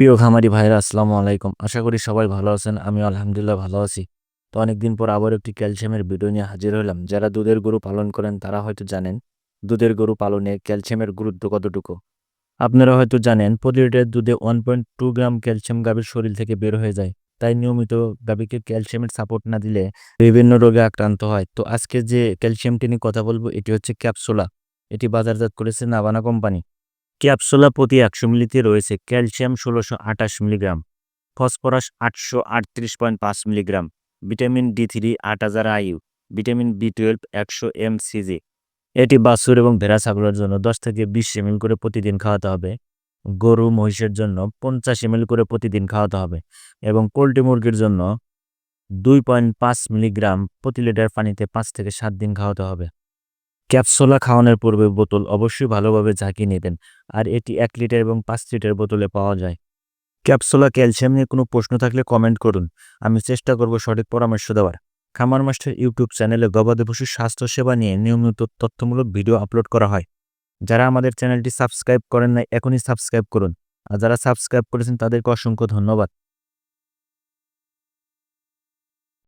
প্রিয় খামারি ভাইরা আসসালামু আলাইকুম। আশা করি সবাই ভালো আছেন আমি আলহামদুলিল্লাহ ভালো আছি। তো অনেকদিন পর আবার একটি ক্যালসিয়ামের ভিডিও নিয়ে হাজির হলাম যারা দুধের গরু পালন করেন, তারা হয়তো জানেন, দুধের গরু পালনে ক্যালসিয়ামের গুরুত্ব কতটুকু। আপনারা হয়তো জানেন, প্রতি লিটার দুধে one point two gram calcium গাভীর শরীর থেকে বের হয়ে যায়। তাই নিয়মিত গাভীকে ক্যালসিয়ামের সাপোর্ট না দিলে বিভিন্ন রোগে আক্রান্ত হয়। তো আজকে যে ক্যালসিয়ামটি নিয়ে কথা বলব, এটি হচ্ছে ক্যাপসুলা। এটি বাজারজাত করেছে নাভানা কোম্পানি। ক্যাপসুলা প্রতি একশো মিলিতে রয়েছে ক্যালসিয়াম ষোলোশো আঠাশ মিলিগ্রাম, ফসফরাস আটশো আটত্রিশ পয়েন্ট পাঁচ মিলিগ্রাম, ভিটামিন ডি থ্রি আট হাজার আইউ ভিটামিন বি টুয়েলভ একশো এম সিজি এটি বাছুর এবং ভেড়া ছাগলের জন্য দশ থেকে বিশ এমএল করে প্রতিদিন খাওয়াতে হবে। গরু, মহিষের জন্য পঞ্চাশ এমএল করে প্রতিদিন খাওয়াতে হবে এবং পোলট্রি মুরগির জন্য দুই পয়েন্ট পাঁচ মিলিগ্রাম প্রতি লিটার পানিতে পাঁচ থেকে সাত দিন খাওয়াতে হবে। ক্যাপসুলা খাওয়ানোর পূর্বে বোতল অবশ্যই ভালোভাবে ঝাঁকিয়ে নেবেন আর এটি এক লিটার এবং পাঁচ লিটার বোতলে পাওয়া যায়। ক্যাপসোলা ক্যালসিয়াম নিয়ে কোনো প্রশ্ন থাকলে কমেন্ট করুন, আমি চেষ্টা করব সঠিক পরামর্শ দেওয়ার। খামার মাস্টার ইউটিউব চ্যানেলে গবাদি পশুর স্বাস্থ্যসেবা নিয়ে নিয়মিত তথ্যমূলক ভিডিও আপলোড করা হয়। যারা আমাদের চ্যানেলটি সাবস্ক্রাইব করেন নাই, এখনই সাবস্ক্রাইব করুন, আর যারা সাবস্ক্রাইব করেছেন তাদেরকে অসংখ্য ধন্যবাদ।